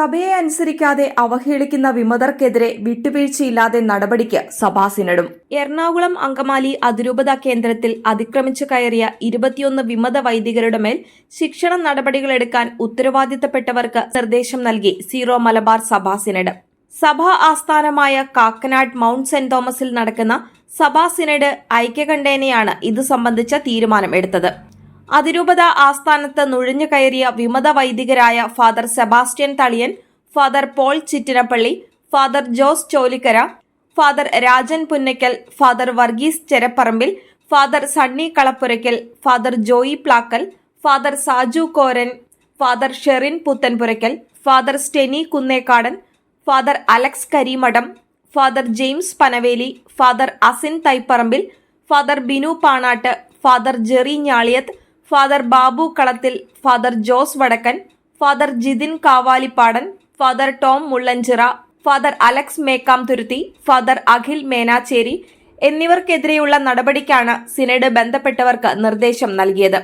സഭയെ അനുസരിക്കാതെ അവഹേളിക്കുന്ന വിമതർക്കെതിരെ വിട്ടുവീഴ്ചയില്ലാതെ നടപടിക്ക് സഭാ സിനഡും. എറണാകുളം അങ്കമാലി അതിരൂപത കേന്ദ്രത്തിൽ അതിക്രമിച്ചു കയറിയ ഇരുപത്തിയൊന്ന് വിമത വൈദികരുടെ മേൽ ശിക്ഷണ നടപടികളെടുക്കാൻ ഉത്തരവാദിത്തപ്പെട്ടവർക്ക് നിർദ്ദേശം നൽകി സീറോ മലബാർ സഭാ സിനഡ്. സഭാ ആസ്ഥാനമായ കാക്കനാട് മൗണ്ട് സെന്റ് തോമസിൽ നടക്കുന്ന സഭാ സിനഡ് ഐക്യകണ്ഠേനയാണ് ഇത് സംബന്ധിച്ച തീരുമാനം എടുത്തത് അതിരൂപത ആസ്ഥാനത്ത് നുഴഞ്ഞു കയറിയ വിമത വൈദികരായ father Sebastian Thaliyan father Paul Chittinappilly father Jose Cholikkara father Rajan Punnakkal father Varghese Cherapparambil father Sunny Kalappurakkal father Joy Plackal father Saju Koran father Sherin Puthenpurackal father Steny Kunnekkadan father Alex Karimattam father James Panaveli father Asin Thaiparambil father Binu Panattu father Jerry Njaliyath father Babu Kalathil father Jose Vadakkan father Jithin Kavalippadan father Tom Mullanchira father Alex Mekkam Thuruthy father Akhil Menachery എന്നിവർക്കെതിരെയുള്ള നടപടിക്കാണ് synod ബന്ധപ്പെട്ടവർക്ക് നിർദ്ദേശം നൽകിയത്.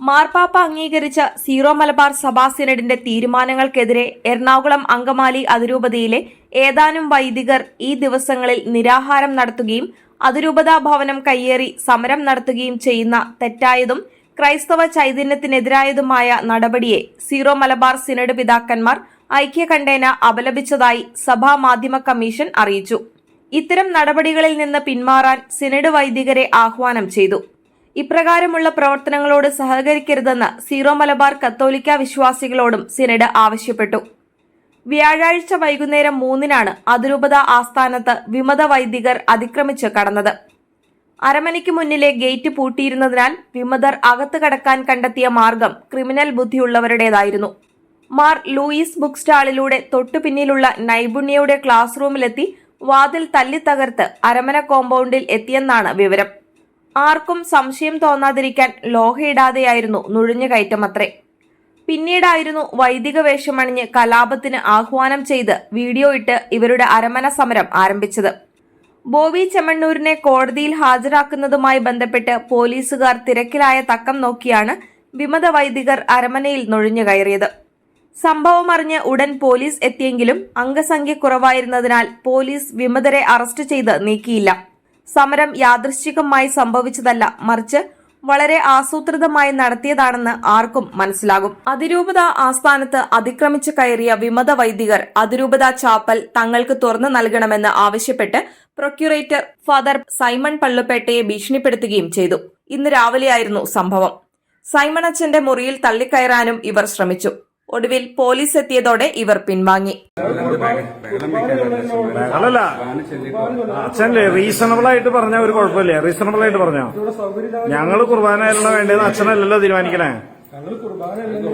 മാർപ്പാപ്പ അംഗീകരിച്ച zero Malabar സഭാ സിനഡിന്റെ തീരുമാനങ്ങൾക്കെതിരെ എറണാകുളം അങ്കമാലി അതിരൂപതയിലെ ഏതാനും വൈദികർ ഈ ദിവസങ്ങളിൽ നിരാഹാരം നടത്തുകയും അതിരൂപതാ ഭവനം കയ്യേറി സമരം നടത്തുകയും ചെയ്യുന്ന തെറ്റായതും ക്രൈസ്തവ ചൈതന്യത്തിനെതിരായതുമായ നടപടിയെ സീറോ മലബാർ സിനഡ് പിതാക്കന്മാർ ഐക്യകണ്ഠേന അപലപിച്ചതായി സഭാ മാധ്യമ കമ്മീഷൻ അറിയിച്ചു. ഇത്തരം നടപടികളിൽ നിന്ന് പിന്മാറാൻ സിനഡ് വൈദികരെ ആഹ്വാനം ചെയ്തു. ഇപ്രകാരമുള്ള പ്രവർത്തനങ്ങളോട് സഹകരിക്കരുതെന്ന് സീറോ മലബാർ കത്തോലിക്ക വിശ്വാസികളോടും സിനഡ് ആവശ്യപ്പെട്ടു. വ്യാഴാഴ്ച വൈകുന്നേരം മൂന്നിനാണ് അതിരൂപത ആസ്ഥാനത്ത് വിമത വൈദികർ അതിക്രമിച്ച് കടന്നത്. അരമനയ്ക്ക് മുന്നിലെ ഗേറ്റ് പൂട്ടിയിരുന്നതിനാൽ വിമതർ അകത്ത് കടക്കാൻ കണ്ടെത്തിയ മാർഗം ക്രിമിനൽ ബുദ്ധിയുള്ളവരുടേതായിരുന്നു. മാർ ലൂയിസ് ബുക്ക് സ്റ്റാളിലൂടെ തൊട്ടു പിന്നിലുള്ള നൈപുണ്യയുടെ ക്ലാസ് റൂമിലെത്തി വാതിൽ തല്ലിത്തകർത്ത് അരമന കോമ്പൗണ്ടിൽ എത്തിയെന്നാണ് വിവരം. ആർക്കും സംശയം തോന്നാതിരിക്കാൻ ലോഹയിടാതെയായിരുന്നു നുഴഞ്ഞു കയറ്റമത്രേ. പിന്നീടായിരുന്നു വൈദിക വേഷമണിഞ്ഞ് കലാപത്തിന് ആഹ്വാനം ചെയ്ത് വീഡിയോ ഇട്ട് ഇവരുടെ അരമന സമരം ആരംഭിച്ചത്. ബോബി ചെമ്മണ്ണൂരിനെ കോടതിയിൽ ഹാജരാക്കുന്നതുമായി ബന്ധപ്പെട്ട് പോലീസുകാർ തിരക്കിലായ തക്കം നോക്കിയാണ് വിമത വൈദികർ അരമനയിൽ നുഴഞ്ഞു കയറിയത്. സംഭവം അറിഞ്ഞ് ഉടൻ പോലീസ് എത്തിയെങ്കിലും അംഗസംഖ്യ കുറവായിരുന്നതിനാൽ പോലീസ് വിമതരെ അറസ്റ്റ് ചെയ്ത് നീക്കിയില്ല. സമരം യാദൃശ്ചികമായി സംഭവിച്ചതല്ല മറിച്ച് വളരെ ആസൂത്രിതമായി നടത്തിയതാണെന്ന് ആർക്കും മനസ്സിലാകും. അതിരൂപത ആസ്ഥാനത്ത് അതിക്രമിച്ചു കയറിയ വിമത വൈദികർ അതിരൂപത ചാപ്പൽ തങ്ങൾക്ക് തുറന്നു നൽകണമെന്ന് ആവശ്യപ്പെട്ട് പ്രൊക്യൂറേറ്റർ ഫാദർ സൈമൺ പള്ളുപേട്ടയെ ഭീഷണിപ്പെടുത്തുകയും ചെയ്തു. ഇന്ന് രാവിലെയായിരുന്നു സംഭവം. സൈമൺ അച്ഛന്റെ മുറിയിൽ തള്ളിക്കയറാനും ഇവർ ശ്രമിച്ചു. ഒടുവിൽ പോലീസ് എത്തിയതോടെ ഇവർ പിൻവാങ്ങി. അല്ലല്ല അച്ഛനല്ലേ റീസണബിൾ ആയിട്ട് പറഞ്ഞ ഒരു കുഴപ്പമില്ല. റീസണബിൾ ആയിട്ട് പറഞ്ഞോ? ഞങ്ങൾ കുർബാനയല്ല വേണ്ടത് അച്ഛനല്ലല്ലോ തീരുമാനിക്കണേ. കുർബാനയല്ല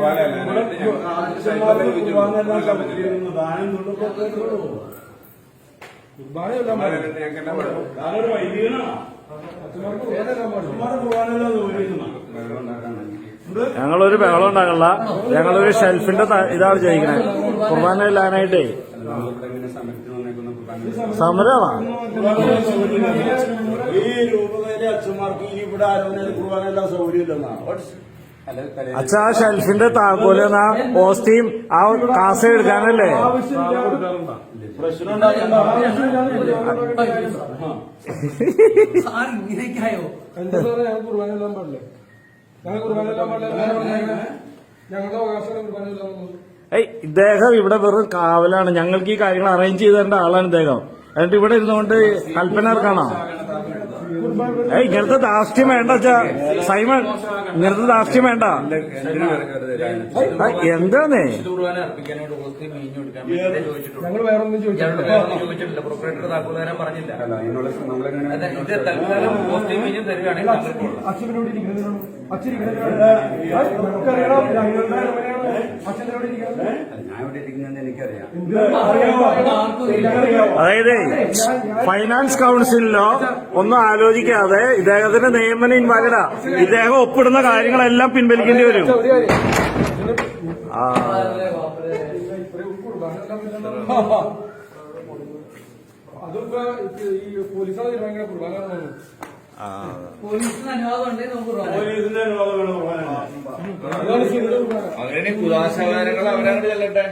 ഞങ്ങളൊരു ബഹളം ഉണ്ടാകണ്ട ഞങ്ങളൊരു ഷെൽഫിന്റെ ഇതാണ് ചെയ്യിക്കണേ കുർബാന ഇല്ലാനായിട്ടേ. സമരമാ ഈ രൂപതയിലെ അച്ഛന്മാർക്ക് ഈ ഇവിടെ ആരോഗ്യ കുർബാനയെല്ലാം സൗകര്യമില്ലെന്നാണ് അച്ഛ ആ ഷെൽഫിന്റെ താക്കോൽ ആ പോസ്റ്റിയും ആ കാസ എടുക്കാനല്ലേ? പ്രശ്നം ഏയ് ഇദ്ദേഹം ഇവിടെ വെറും കാവലാണ്. ഞങ്ങൾക്ക് ഈ കാര്യങ്ങൾ അറേഞ്ച് ചെയ്ത് തരേണ്ട ആളാണ് ഇദ്ദേഹം. എന്നിട്ട് ഇവിടെ ഇരുന്നുകൊണ്ട് കൽപ്പന ഇറക്കാണോ ഏയ് ഇങ്ങനത്തെ ദാഷ്ട്യം വേണ്ട സൈമൺ ഇങ്ങനത്തെ ദാഷ്ട്യം വേണ്ട. എന്താന്നേ? ഞങ്ങൾ വേറെ ഒന്നും ചോദിച്ചിട്ടില്ല. അച്ഛനോട് അച്ഛൻ നമുക്കറിയണം ഞാൻ ഇവിടെ ഇരിക്കുന്നത് എനിക്കറിയാം. അതായത് ഫൈനാൻസ് കൗൺസിലിലോ ഒന്നും ആലോചിക്കാതെ ഇദ്ദേഹത്തിന്റെ നിയമനം ഇൻവാലിഡാ ഇദ്ദേഹം ഒപ്പിടുന്ന കാര്യങ്ങളെല്ലാം പിൻവലിക്കേണ്ടി വരും. ആ. അതിപ്പോ ഈ പോലീസാണ് ഭയങ്കര കുർബാന അവരെ കുലാശാകാരങ്ങൾ അവരങ്ങോട്ട് ചെല്ലട്ടെ